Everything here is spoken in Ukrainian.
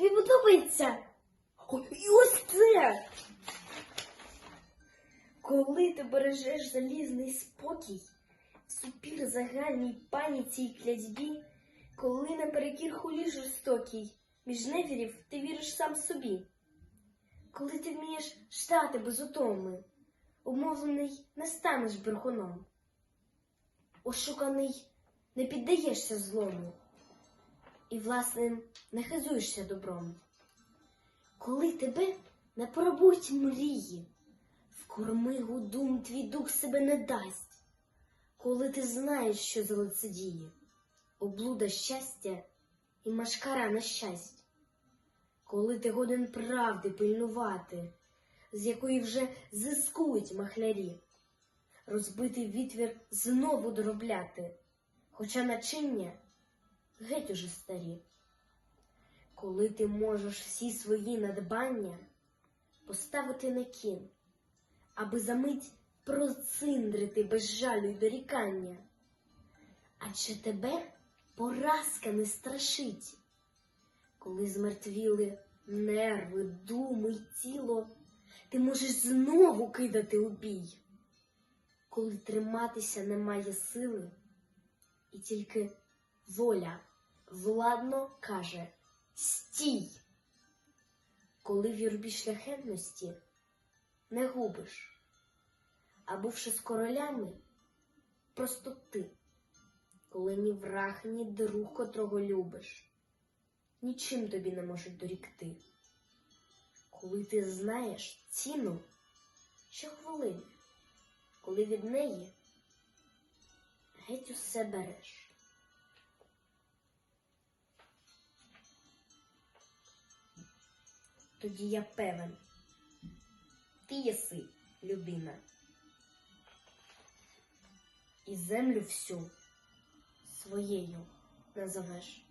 подобається. О, і ось це. Коли ти бережеш залізний спокій, супір загальній паніці й клятьбі, коли наперекір хулі жорстокій, між нефірів ти віриш сам собі, коли ти вмієш ждати без утоми, умовлений не станеш брехуном, ошуканий не піддаєшся злому і власним не хизуєшся добром. Коли тебе не пробуть мрії, в кормигу дум твій дух себе не дасть, коли ти знаєш, що за лицедіє, облуда щастя і машкара на щастя, коли ти годен правди пильнувати, з якої вже зискують махлярі, розбитий відвір знову доробляти, хоча начиння геть уже старі. Коли ти можеш всі свої надбання поставити на кін, аби за мить проциндрити без жалю й дорікання. А чи тебе поразка не страшить, коли змертвіли нерви, думи й тіло, ти можеш знову кидати у бій, коли триматися немає сили, і тільки воля владно каже Стій! Коли в юрбі шляхетності не губиш, а бувши з королями, просто ти, коли ні враг, ні друг, котрого любиш, нічим тобі не можуть дорікти. Коли ти знаєш ціну щохвилини, коли від неї геть усе береш. Тоді я певен, ти єси людина. І землю всю своєю назовеш.